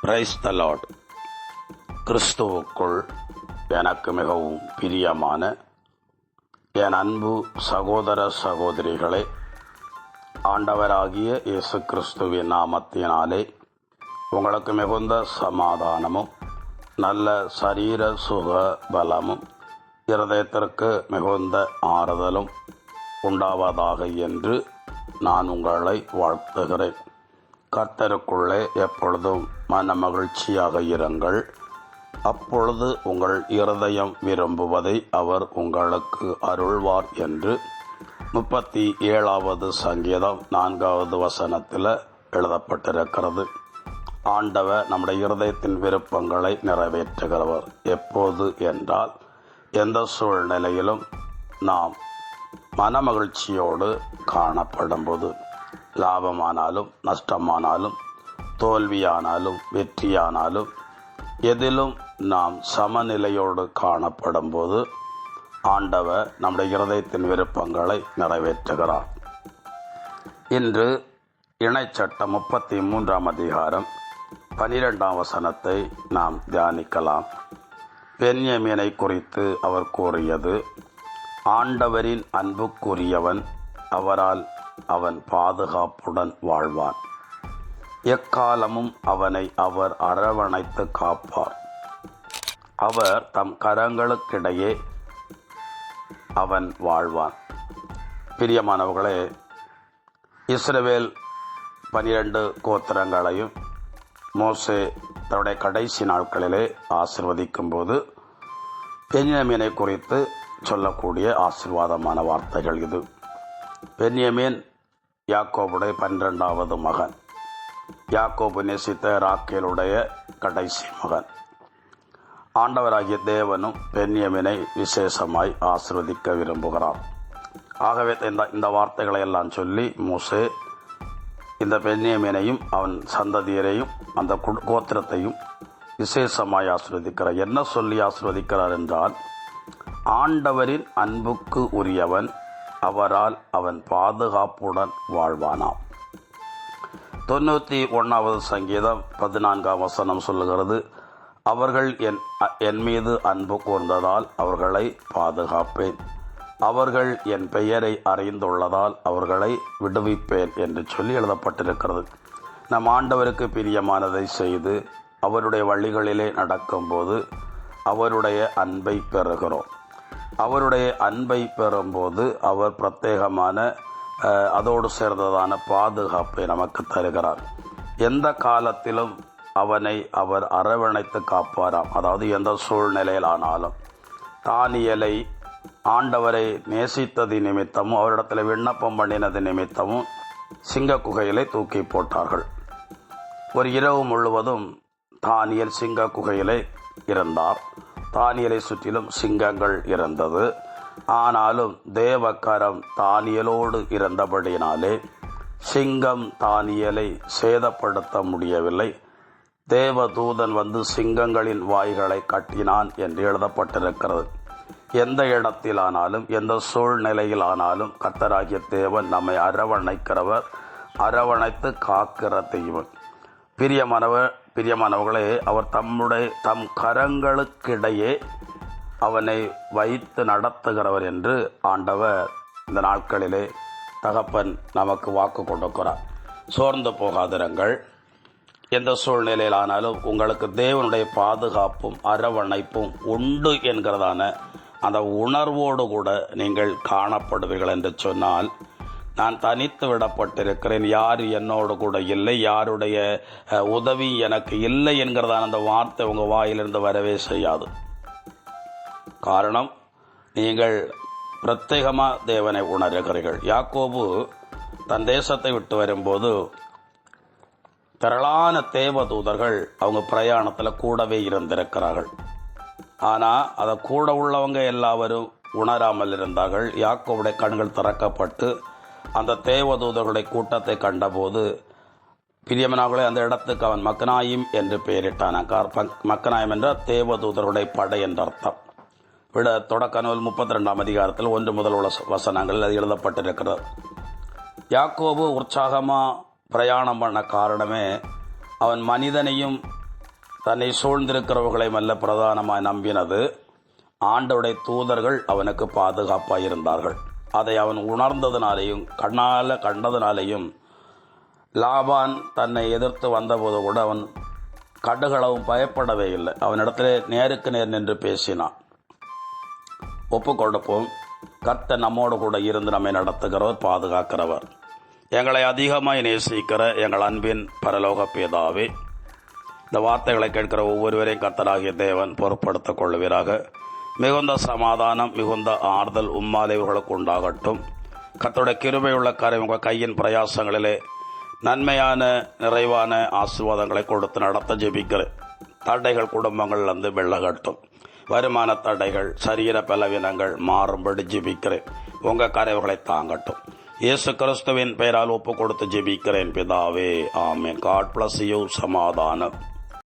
Praise the Lord கிறிஸ்துவுக்குள் எனக்கு மிகவும் பிரியமான என் அன்பு சகோதர சகோதரிகளே ஆண்டவராகிய இயேசு கிறிஸ்துவின் நாமத்தினாலே உங்களுக்கு மிகுந்த சமாதானமும் நல்ல சரீர சுக பலமும் இருதயத்திற்கு மிகுந்த ஆறுதலும் உண்டாவதாக என்று நான் உங்களை வாழ்த்துகிறேன். கர்த்தருக்குள்ளே எப்பொழுதும் மன மகிழ்ச்சியாக இருங்கள். அப்பொழுது உங்கள் இருதயம் விரும்புவதை அவர் உங்களுக்கு அருள்வார் என்று முப்பத்தி ஏழாவது சங்கீதம் நான்காவது வசனத்தில் எழுதப்பட்டிருக்கிறது. ஆண்டவர் நம்முடைய இருதயத்தின் விருப்பங்களை நிறைவேற்றுகிறவர். எப்போது என்றால் எந்த சூழ்நிலையிலும் நாம் மனமகிழ்ச்சியோடு காணப்படும்போது லாபமானாலும் நஷ்டமானாலும் தோல்வியானாலும் வெற்றியானாலும் எதிலும் நாம் சமநிலையோடு காணப்படும் போது ஆண்டவர் நம்முடைய இருதயத்தின் விருப்பங்களை நிறைவேற்றுகிறார். இன்று இணைச்சட்டம் முப்பத்தி மூன்றாம் அதிகாரம் பனிரெண்டாம் வசனத்தை நாம் தியானிக்கலாம். பெண்யமீனை குறித்து அவர் கூறியது ஆண்டவரின் அன்புக்குரியவன் அவரால் அவன் பாதுகாப்புடன் வாழ்வான். எக்காலமும் அவனை அவர் அரவணைத்து காப்பார். அவர் தம் கரங்களுக்கிடையே அவன் வாழ்வான். பிரியமானவர்களே இஸ்ரவேல் பனிரெண்டு கோத்திரங்களையும் மோசே தன்னுடைய கடைசி நாட்களிலே ஆசிர்வதிக்கும் போது பென்யமீனை குறித்து சொல்லக்கூடிய ஆசிர்வாதமான வார்த்தைகள் இது. பென்யமீன் யாக்கோபுடைய பன்னிரெண்டாவது மகன். யாக்கோபு நேசித்த ராக்கேலுடைய கடைசி மகன். ஆண்டவராகிய தேவனும் பெண்யமினை விசேஷமாய் ஆசிர்வதிக்க விரும்புகிறார். ஆகவே இந்த இந்த வார்த்தைகளை எல்லாம் சொல்லி மூசே இந்த பென்யமீனையும் அவன் சந்ததியரையும் அந்த கு- கோத்திரத்தையும் விசேஷமாய் ஆசிர்வதிக்கிறார். என்ன சொல்லி ஆசிர்வதிக்கிறார் என்றால் ஆண்டவரின் அன்புக்கு உரியவன் அவரால் அவன் பாதுகாப்புடன் வாழ்வானாம். தொண்ணூற்றி ஒன்றாவது சங்கீதம் பதினான்காம் வசனம் சொல்லுகிறது அவர்கள் என் என் மீது அன்பு கூர்ந்ததால் அவர்களை பாதுகாப்பேன். அவர்கள் என் பெயரை அறிந்துள்ளதால் அவர்களை விடுவிப்பேன் என்று சொல்லி எழுதப்பட்டிருக்கிறது. நம் ஆண்டவருக்கு பிரியமானதை செய்து அவருடைய வழிகளிலே நடக்கும்போது அவருடைய அன்பை பெறுகிறோம். அவருடைய அன்பை பெறும்போது அவர் பிரத்யேகமான அதோடு சேர்ந்ததான பாதுகாப்பை நமக்கு தருகிறார். எந்த காலத்திலும் அவனை அவர் அரவணைத்து காப்பாராம். அதாவது எந்த சூழ்நிலையிலானாலும். தானியலை ஆண்டவரை நேசித்தது நிமித்தமும் அவரிடத்தில் விண்ணப்பம் பண்ணினது நிமித்தமும் சிங்க குகையிலே தூக்கி போட்டார்கள். ஒரு இரவு முழுவதும் தானியல் சிங்க குகையிலே இருந்தார். தானியலை சுற்றிலும் சிங்கங்கள் இருந்தது. ஆனாலும் தேவக்கரம் தானியலோடு இருந்தபடியினாலே சிங்கம் தானியலை சேதப்படுத்த முடியவில்லை. தேவதூதன் வந்து சிங்கங்களின் வாய்களை கட்டினான் என்று எழுதப்பட்டிருக்கிறது. எந்த இடத்திலானாலும் எந்த சூழ்நிலையிலானாலும் கத்தராகிய தேவன் நம்மை அரவணைக்கிறவர் அரவணைத்து காக்கிற தெய்வன் பிரியமானவர் பிரியமானவர்களே அவர் தம்முடைய தம் கரங்களுக்கிடையே அவனை வைத்து நடத்துகிறவர் என்று ஆண்டவர் இந்த நாட்களிலே தகப்பன் நமக்கு வாக்கு கொடுக்கிறார். சோர்ந்து போகாதிருங்கள். எந்த சூழ்நிலையிலானாலும் உங்களுக்கு தேவனுடைய பாதுகாப்பும் அரவணைப்பும் உண்டு என்கிறதான அந்த உணர்வோடு கூட நீங்கள் காணப்படுவீர்கள் என்று சொன்னால் நான் தனித்து விடப்பட்டிருக்கிறேன். யார் என்னோடு கூட இல்லை யாருடைய உதவி எனக்கு இல்லை என்கிறதான அந்த வார்த்தை உங்கள் வாயிலிருந்து வரவே செய்யாது. காரணம் நீங்கள் பிரத்யேகமாக தேவனை உணர்கிறீர்கள். யாக்கோபு தன் தேசத்தை விட்டு வரும்போது திரளான தேவதூதர்கள் அவங்க பிரயாணத்தில் கூடவே இருந்திருக்கிறார்கள். ஆனால் அதை கூட உள்ளவங்க எல்லாவரும் உணராமல் இருந்தார்கள். யாக்கோவுடைய கண்கள் திறக்கப்பட்டு அந்த தேவதூதர்களுடைய கூட்டத்தை கண்டபோது பிரியமனாகலே அந்த இடத்துக்கு அவன் மக்கனாயும் என்று பெயரிட்டான். கார் பக்- மக்கனாயம் என்ற தேவதூதருடைய படை என்ற அர்த்தம். விட தொடக்க நூல் முப்பத்தி ரெண்டாம் அதிகாரத்தில் ஒன்று முதல் உள்ள வசனங்கள் அது எழுதப்பட்டிருக்கிறது. யாக்கோபு உற்சாகமாக பிரயாணம் பண்ண காரணமே அவன் மனிதனையும் தன்னை சூழ்ந்திருக்கிறவர்களை அல்ல பிரதானமாக நம்பினது. ஆண்டவுடைய தூதர்கள் அவனுக்கு பாதுகாப்பாக இருந்தார்கள். அதை அவன் உணர்ந்ததினாலேயும் கண்ணால் கண்டதினாலேயும் லாபான் தன்னை எதிர்த்து வந்தபோது கூட அவன் கடுகளவும் பயப்படவே இல்லை. அவனிடத்திலே நேருக்கு நேர் நின்று பேசினான். ஒப்பு கொடுப்போம் கர்த்த நம்மோடு கூட இருந்து நம்மை நடத்துகிறவர் பாதுகாக்கிறவர். எங்களை அதிகமாக நேசிக்கிற எங்கள் அன்பின் பரலோக பேதாவே இந்த வார்த்தைகளை கேட்கிற ஒவ்வொருவரையும் கர்த்தராகிய தேவன் பொருட்படுத்திக் கொள்வீராக மிகுந்த சமாதானம் மிகுந்த ஆறுதல் உம்மாலே இவர்களுக்கு உண்டாகட்டும். கர்த்தருடைய கிருபையுள்ள கரை உங்கள் கையின் பிரயாசங்களிலே நன்மையான நிறைவான ஆசீர்வாதங்களை கொடுத்து நடத்த ஜெபிக்கிறேன் தடைகள் குடும்பங்கள் வந்து வெள்ளகட்டும் வருமான தடைகள் சரீர பலவீனங்கள் மாறும்படி ஜெபிக்கிறேன். உங்கள் கரைவுகளை தாங்கட்டும். இயேசு கிறிஸ்துவின் பெயரால் ஒப்பு கொடுத்து ஜெபிக்கிறேன் பிதாவே. ஆமென். காட் பிளஸ் யூ சமாதானம்.